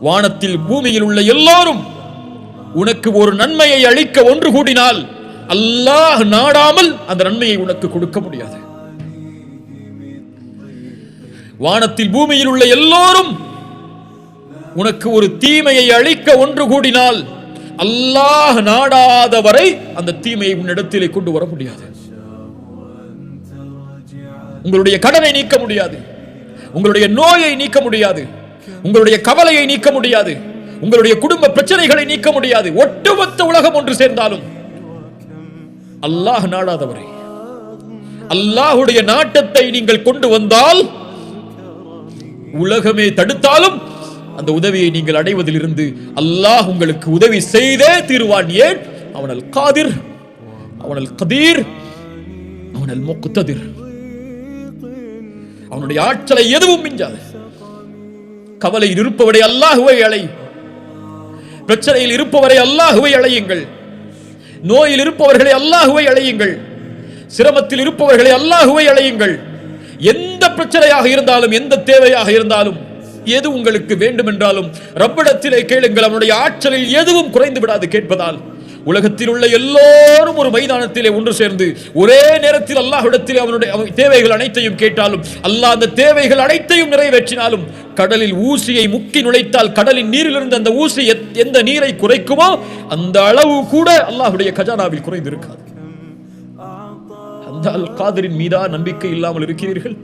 வானத்தில் பூமியில் உள்ள எல்லாரும் உனக்கு ஒரு நன்மையை அளிக்க ஒன்று கூடினால் அல்லாஹ் நாடாமல் அந்த நன்மையை உனக்கு கொடுக்க முடியாது. வானத்தில் பூமியில் உள்ள எல்லோரும் உனக்கு ஒரு தீமையை அழிக்க ஒன்று கூடினால் அல்லாஹ் நாடாத வரை அந்த தீமையை உன்னிடத்திலே கொண்டு வர முடியாது. உங்களுடைய கடனை நீக்க முடியாது. உங்களுடைய நோயை நீக்க முடியாது. உங்களுடைய கவலையை நீக்க முடியாது. உங்களுடைய குடும்ப பிரச்சனைகளை நீக்க முடியாது. ஒட்டுமொத்த உலகம் ஒன்று சேர்ந்தாலும். அல்லாஹ் நாடாதவரே. அல்லாஹுடைய நாட்டத்தை நீங்கள் கொண்டு வந்தால் உலகமே தடுத்தாலும் அந்த உதவியை நீங்கள் அடைவதில் இருந்து அல்லாஹ் உங்களுக்கு உதவி செய்தே தீர்வான். ஏன்? அவனல் காதிர் அவனல் கதீர் அவனல் முக்குத்ததிர் அவனுடைய ஆற்றலை எதுவும் மிஞ்சாது. கவலையில் இருப்பவரை அல்லாஹுவை அலை. பிரச்சனையில் இருப்பவரை அல்லாஹுவை அழையுங்கள் நோயில் இருப்பவர்களை அல்லாஹுவை அழையுங்கள் சிரமத்தில் இருப்பவர்களை அல்லாஹுவை அழையுங்கள் எந்த பிரச்சனையாக இருந்தாலும் எந்த தேவையாக இருந்தாலும் எது உங்களுக்கு வேண்டும் என்றாலும் ரப்பிடத்திலே கேளுங்கள். அவனுடைய ஆற்றலில் எதுவும் குறைந்து விடாது கேட்பதால். உலகத்தில் உள்ள எல்லோரும் ஒரு மைதானத்திலே ஒன்று சேர்ந்து ஒரே நேரத்தில் அல்லாஹ்விடத்திலே அவனுடைய தேவைகள் அனைத்தையும் கேட்டாலும் அல்லாஹ் அந்த தேவைகள் அனைத்தையும் நிறைவேற்றினாலும் கடலில் ஊசியை முக்கி நுழைத்தால் கடலின் நீரிலிருந்து அந்த ஊசி எத்- எந்த நீரை குறைக்குமோ அந்த அளவு கூட அல்லாஹுடைய கஜானாவில் குறைந்திருக்காது. அந்த அல் காதரின் மீதா நம்பிக்கை இல்லாமல் இருக்கிறீர்கள்.